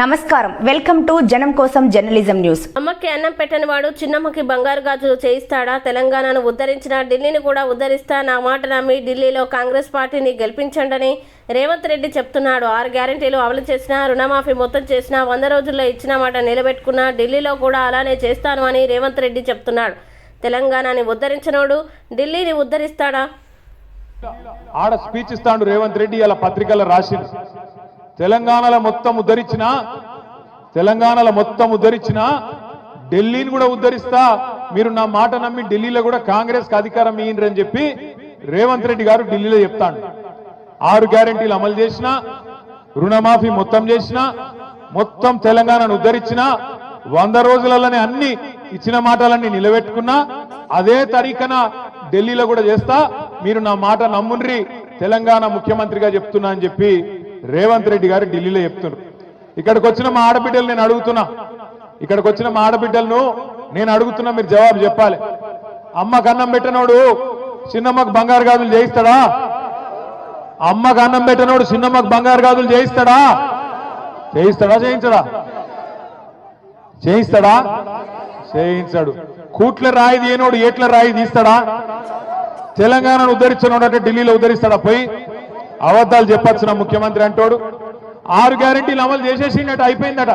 నమస్కారం. Welcome to జనం కోసం జర్నలిజం న్యూస్. అమ్మకి అన్నం పెట్టని వాడు చిన్నమ్మకి బంగారు గాజులు చేయిస్తాడా? తెలంగాణను ఉద్ధరించిన ఢిల్లీని కూడా ఉద్ధరిస్తా నా మాట నమ్మి ఢిల్లీలో కాంగ్రెస్ పార్టీని గెలిపించండని రేవంత్ రెడ్డి చెప్తున్నాడు. ఆరు గ్యారంటీలు అమలు చేసినా రుణమాఫీ మొత్తం చేసినా వంద రోజుల్లో ఇచ్చిన మాట నిలబెట్టుకున్నా ఢిల్లీలో కూడా అలానే చేస్తాను అని రేవంత్ రెడ్డి చెప్తున్నాడు. తెలంగాణని ఉద్ధరించినోడు ఢిల్లీని ఉద్ధరిస్తాడా? ఆడ స్పీచ్ ఇస్తాడు రేవంత్ రెడ్డి ఇలా పత్రికల్లో రాసిండు. తెలంగాణలో మొత్తం ఉద్ధరించిన తెలంగాణలో మొత్తం ఉద్ధరించిన ఢిల్లీని కూడా ఉద్ధరిస్తా మీరు నా మాట నమ్మి ఢిల్లీలో కూడా కాంగ్రెస్కి అధికారం ఇయ్యండి అని చెప్పి రేవంత్ రెడ్డి గారు ఢిల్లీలో చెప్తాడు. ఆరు గ్యారెంటీలు అమలు చేసిన రుణమాఫీ మొత్తం చేసిన మొత్తం తెలంగాణను ఉద్ధరించిన వంద రోజులలోనే అన్ని ఇచ్చిన మాటలన్నీ నిలబెట్టుకున్నా అదే తరీకన ఢిల్లీలో కూడా చేస్తా మీరు నా మాట నమ్ముండ్రి తెలంగాణ ముఖ్యమంత్రిగా చెప్తున్నా అని చెప్పి రేవంత్ రెడ్డి గారు ఢిల్లీలో చెప్తున్నారు. ఇక్కడికి వచ్చిన మా ఆడబిడ్డలు నేను అడుగుతున్నా. ఇక్కడికి వచ్చిన మా ఆడబిడ్డలను నేను అడుగుతున్నా మీరు జవాబు చెప్పాలి. అమ్మకు అన్నం పెట్టనోడు చిన్నమ్మకు బంగారు గాజులు చేయిస్తాడా? అమ్మకు అన్నం పెట్టనోడు చిన్నమ్మకు బంగారు గాజులు చేయిస్తాడా? చేయిస్తాడా చేయించడా? చేయిస్తాడా? చేయించాడు. కూట్ల రాయి తీయనోడు ఏట్ల రాయి తీస్తాడా? తెలంగాణను ఉద్ధరించినోడు అంటే ఢిల్లీలో ఉద్ధరిస్తాడా? పోయి అబద్ధాలు చెప్పచ్చు నా ముఖ్యమంత్రి అంటోడు? ఆరు గ్యారెంటీలు అమలు చేసేసిండట అయిపోయిందట.